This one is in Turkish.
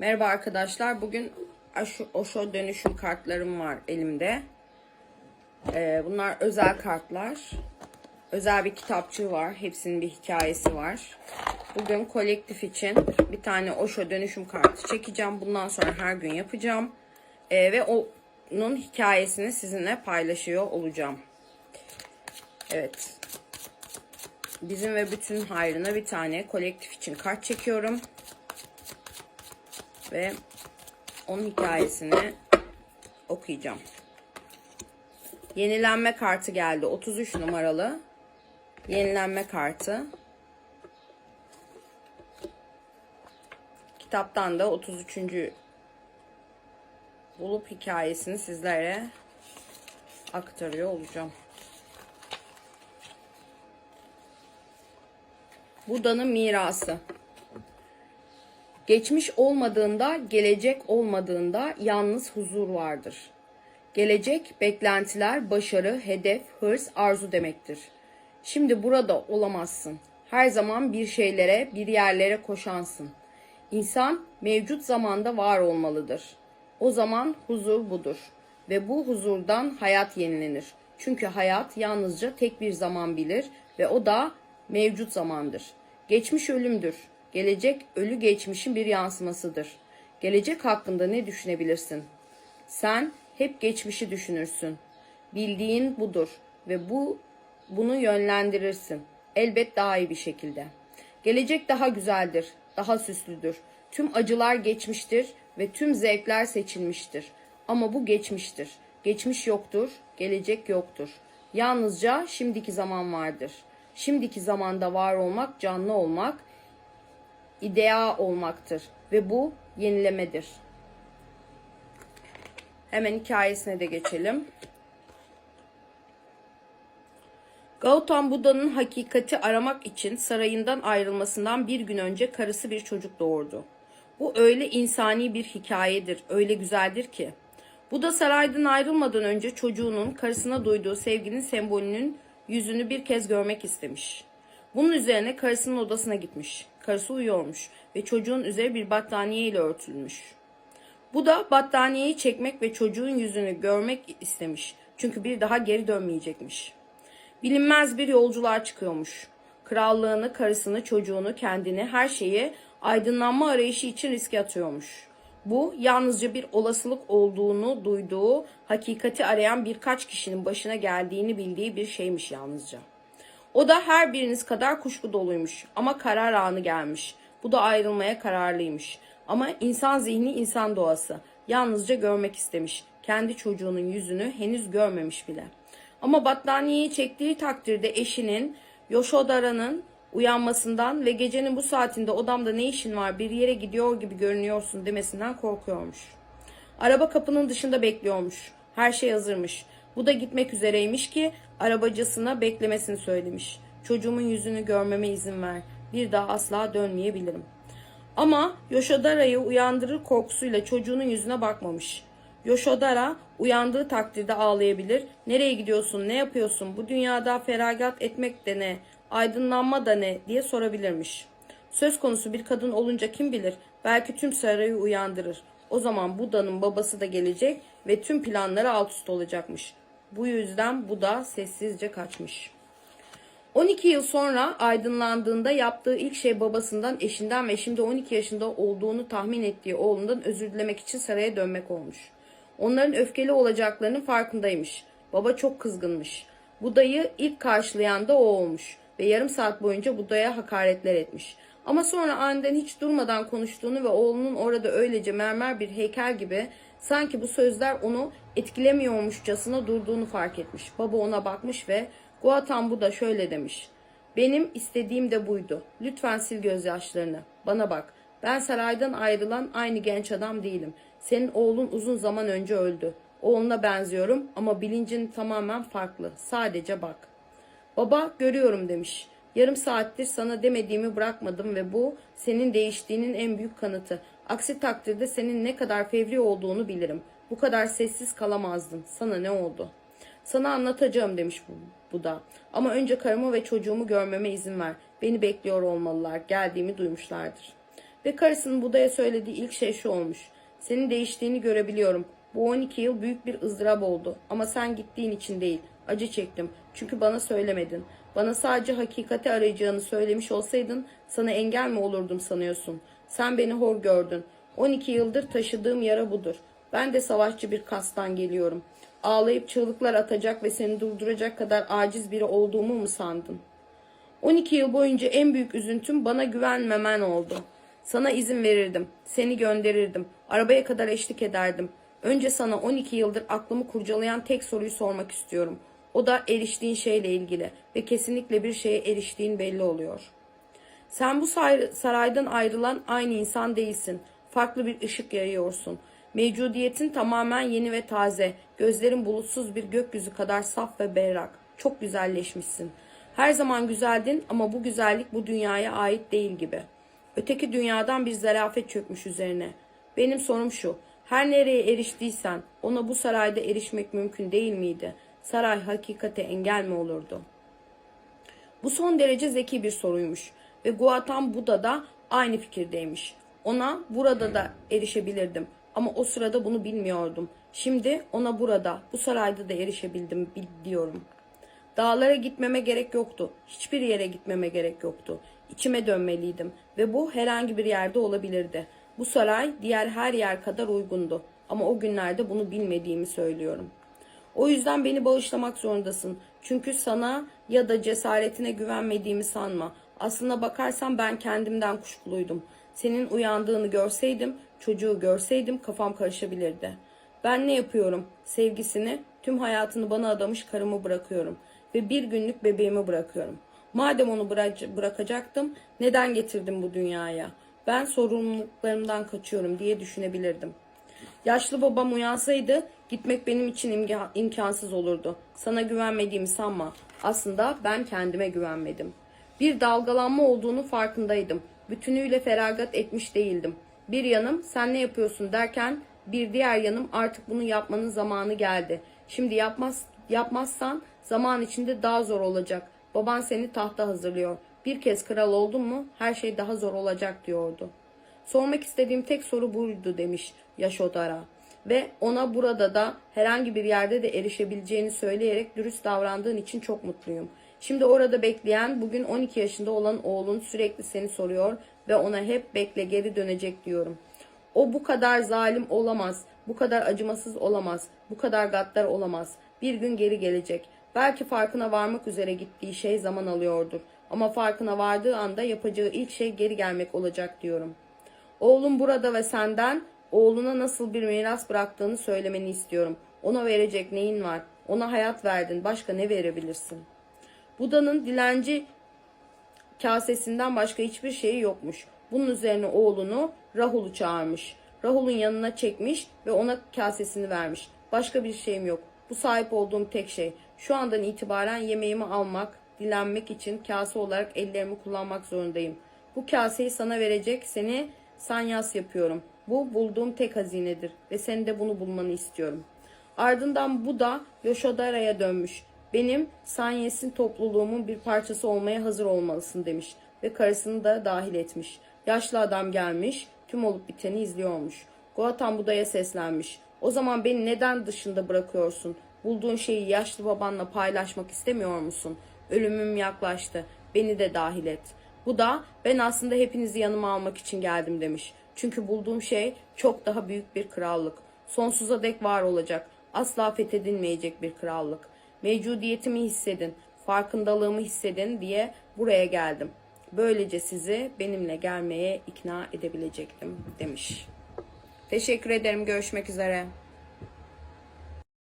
Merhaba arkadaşlar. Bugün Osho- dönüşüm kartlarım var elimde. Ee, bunlar özel kartlar. Özel bir kitapçığı var. Hepsinin bir hikayesi var. Bugün kolektif için bir tane Osho dönüşüm kartı çekeceğim. Bundan sonra her gün yapacağım. Ee, ve onun hikayesini sizinle paylaşıyor olacağım. Evet. Bizim ve bütün hayrına bir tane kolektif için kart çekiyorum ve onun hikayesini okuyacağım. Yenilenme kartı geldi. 33 numaralı. Yenilenme kartı. Kitaptan da 33. bulup hikayesini sizlere aktarıyor olacağım. Buda'nın mirası. Geçmiş olmadığında, gelecek olmadığında yalnız huzur vardır. Gelecek, beklentiler, başarı, hedef, hırs, arzu demektir. Şimdi burada olamazsın. Her zaman bir şeylere, bir yerlere koşansın. İnsan mevcut zamanda var olmalıdır. O zaman huzur budur ve bu huzurdan hayat yenilenir. Çünkü hayat yalnızca tek bir zaman bilir ve o da mevcut zamandır. Geçmiş ölümdür. Gelecek ölü geçmişin bir yansımasıdır. Gelecek hakkında ne düşünebilirsin? Sen hep geçmişi düşünürsün. Bildiğin budur ve bu bunu yönlendirirsin. Elbet daha iyi bir şekilde. Gelecek daha güzeldir, daha süslüdür. Tüm acılar geçmiştir ve tüm zevkler seçilmiştir. Ama bu geçmiştir. Geçmiş yoktur, gelecek yoktur. Yalnızca şimdiki zaman vardır. Şimdiki zamanda var olmak, canlı olmak, idea olmaktır ve bu yenilemedir. Hemen hikayesine de geçelim. Gautam Buda'nın hakikati aramak için sarayından ayrılmasından bir gün önce karısı bir çocuk doğurdu. Bu öyle insani bir hikayedir, öyle güzeldir ki. Buda saraydan ayrılmadan önce çocuğunun karısına duyduğu sevginin sembolünün yüzünü bir kez görmek istemiş. Bunun üzerine karısının odasına gitmiş. Karısı uyuyormuş ve çocuğun üzeri bir battaniye ile örtülmüş. Bu da battaniyeyi çekmek ve çocuğun yüzünü görmek istemiş. Çünkü bir daha geri dönmeyecekmiş. Bilinmez bir yolculuğa çıkıyormuş. Krallığını, karısını, çocuğunu, kendini, her şeyi aydınlanma arayışı için riske atıyormuş. Bu yalnızca bir olasılık olduğunu duyduğu, hakikati arayan birkaç kişinin başına geldiğini bildiği bir şeymiş yalnızca. O da her biriniz kadar kuşku doluymuş ama karar anı gelmiş. Bu da ayrılmaya kararlıymış. Ama insan zihni insan doğası. Yalnızca görmek istemiş. Kendi çocuğunun yüzünü henüz görmemiş bile. Ama battaniyeyi çektiği takdirde eşinin, Yoshodara'nın uyanmasından ve gecenin bu saatinde odamda ne işin var bir yere gidiyor gibi görünüyorsun demesinden korkuyormuş. Araba kapının dışında bekliyormuş. Her şey hazırmış. Bu da gitmek üzereymiş ki arabacısına beklemesini söylemiş. Çocuğumun yüzünü görmeme izin ver. Bir daha asla dönmeyebilirim. Ama Yoshodara'yı uyandırır korkusuyla çocuğunun yüzüne bakmamış. Yoshodara uyandığı takdirde ağlayabilir. Nereye gidiyorsun, ne yapıyorsun, bu dünyada feragat etmek de ne, aydınlanma da ne diye sorabilirmiş. Söz konusu bir kadın olunca kim bilir belki tüm sarayı uyandırır. O zaman Buda'nın babası da gelecek ve tüm planları alt üst olacakmış. Bu yüzden Buda sessizce kaçmış. 12 yıl sonra aydınlandığında yaptığı ilk şey babasından, eşinden ve şimdi 12 yaşında olduğunu tahmin ettiği oğlundan özür dilemek için saraya dönmek olmuş. Onların öfkeli olacaklarının farkındaymış. Baba çok kızgınmış. Buda'yı ilk karşılayan da o olmuş ve yarım saat boyunca Buda'ya hakaretler etmiş. Ama sonra aniden hiç durmadan konuştuğunu ve oğlunun orada öylece mermer bir heykel gibi sanki bu sözler onu etkilemiyormuşçasına durduğunu fark etmiş. Baba ona bakmış ve Guatan Buda şöyle demiş. Benim istediğim de buydu. Lütfen sil gözyaşlarını. Bana bak. Ben saraydan ayrılan aynı genç adam değilim. Senin oğlun uzun zaman önce öldü. Oğluna benziyorum ama bilincin tamamen farklı. Sadece bak. Baba görüyorum demiş. Yarım saattir sana demediğimi bırakmadım ve bu senin değiştiğinin en büyük kanıtı. Aksi takdirde senin ne kadar fevri olduğunu bilirim. Bu kadar sessiz kalamazdın. Sana ne oldu? Sana anlatacağım demiş bu, bu da. Ama önce karımı ve çocuğumu görmeme izin ver. Beni bekliyor olmalılar. Geldiğimi duymuşlardır. Ve karısının Buda'ya söylediği ilk şey şu olmuş. Senin değiştiğini görebiliyorum. Bu 12 yıl büyük bir ızdırap oldu. Ama sen gittiğin için değil. Acı çektim. Çünkü bana söylemedin. Bana sadece hakikati arayacağını söylemiş olsaydın sana engel mi olurdum sanıyorsun? Sen beni hor gördün. 12 yıldır taşıdığım yara budur. Ben de savaşçı bir kastan geliyorum. Ağlayıp çığlıklar atacak ve seni durduracak kadar aciz biri olduğumu mu sandın? 12 yıl boyunca en büyük üzüntüm bana güvenmemen oldu. Sana izin verirdim, seni gönderirdim, arabaya kadar eşlik ederdim. Önce sana 12 yıldır aklımı kurcalayan tek soruyu sormak istiyorum. O da eriştiğin şeyle ilgili ve kesinlikle bir şeye eriştiğin belli oluyor. Sen bu saraydan ayrılan aynı insan değilsin. Farklı bir ışık yayıyorsun. Mevcudiyetin tamamen yeni ve taze. Gözlerin bulutsuz bir gökyüzü kadar saf ve berrak. Çok güzelleşmişsin. Her zaman güzeldin ama bu güzellik bu dünyaya ait değil gibi. Öteki dünyadan bir zarafet çökmüş üzerine. Benim sorum şu. Her nereye eriştiysen ona bu sarayda erişmek mümkün değil miydi? Saray hakikate engel mi olurdu?'' Bu son derece zeki bir soruymuş ve Guatam Buda da aynı fikirdeymiş. Ona burada da erişebilirdim ama o sırada bunu bilmiyordum. Şimdi ona burada, bu sarayda da erişebildim bil- diyorum. Dağlara gitmeme gerek yoktu. Hiçbir yere gitmeme gerek yoktu. İçime dönmeliydim ve bu herhangi bir yerde olabilirdi. Bu saray diğer her yer kadar uygundu ama o günlerde bunu bilmediğimi söylüyorum. O yüzden beni bağışlamak zorundasın. Çünkü sana ya da cesaretine güvenmediğimi sanma. Aslına bakarsan ben kendimden kuşkuluydum. Senin uyandığını görseydim, çocuğu görseydim kafam karışabilirdi. Ben ne yapıyorum? Sevgisini, tüm hayatını bana adamış karımı bırakıyorum. Ve bir günlük bebeğimi bırakıyorum. Madem onu bıra- bırakacaktım, neden getirdim bu dünyaya? Ben sorumluluklarımdan kaçıyorum diye düşünebilirdim. Yaşlı babam uyansaydı gitmek benim için imga- imkansız olurdu. Sana güvenmediğimi sanma. Aslında ben kendime güvenmedim. Bir dalgalanma olduğunu farkındaydım. Bütünüyle feragat etmiş değildim. Bir yanım sen ne yapıyorsun derken bir diğer yanım artık bunu yapmanın zamanı geldi. Şimdi yapmaz yapmazsan zaman içinde daha zor olacak. Baban seni tahta hazırlıyor. Bir kez kral oldun mu her şey daha zor olacak diyordu. Sormak istediğim tek soru buydu demiş Yaşodara. Ve ona burada da herhangi bir yerde de erişebileceğini söyleyerek dürüst davrandığın için çok mutluyum. Şimdi orada bekleyen bugün 12 yaşında olan oğlun sürekli seni soruyor ve ona hep bekle geri dönecek diyorum. O bu kadar zalim olamaz, bu kadar acımasız olamaz, bu kadar gaddar olamaz. Bir gün geri gelecek. Belki farkına varmak üzere gittiği şey zaman alıyordur. Ama farkına vardığı anda yapacağı ilk şey geri gelmek olacak diyorum.'' Oğlum burada ve senden oğluna nasıl bir miras bıraktığını söylemeni istiyorum. Ona verecek neyin var? Ona hayat verdin. Başka ne verebilirsin? Buda'nın dilenci kasesinden başka hiçbir şeyi yokmuş. Bunun üzerine oğlunu Rahul'u çağırmış. Rahul'un yanına çekmiş ve ona kasesini vermiş. Başka bir şeyim yok. Bu sahip olduğum tek şey. Şu andan itibaren yemeğimi almak, dilenmek için kase olarak ellerimi kullanmak zorundayım. Bu kaseyi sana verecek, seni sanyas yapıyorum. Bu bulduğum tek hazinedir ve senin de bunu bulmanı istiyorum. Ardından bu da Yoshodara'ya dönmüş. Benim Sanyes'in topluluğumun bir parçası olmaya hazır olmalısın demiş ve karısını da dahil etmiş. Yaşlı adam gelmiş, tüm olup biteni izliyormuş. Goatan Buda'ya seslenmiş. O zaman beni neden dışında bırakıyorsun? Bulduğun şeyi yaşlı babanla paylaşmak istemiyor musun? Ölümüm yaklaştı. Beni de dahil et. Bu da ben aslında hepinizi yanıma almak için geldim demiş. Çünkü bulduğum şey çok daha büyük bir krallık. Sonsuza dek var olacak. Asla fethedilmeyecek bir krallık. Mevcudiyetimi hissedin, farkındalığımı hissedin diye buraya geldim. Böylece sizi benimle gelmeye ikna edebilecektim demiş. Teşekkür ederim. Görüşmek üzere.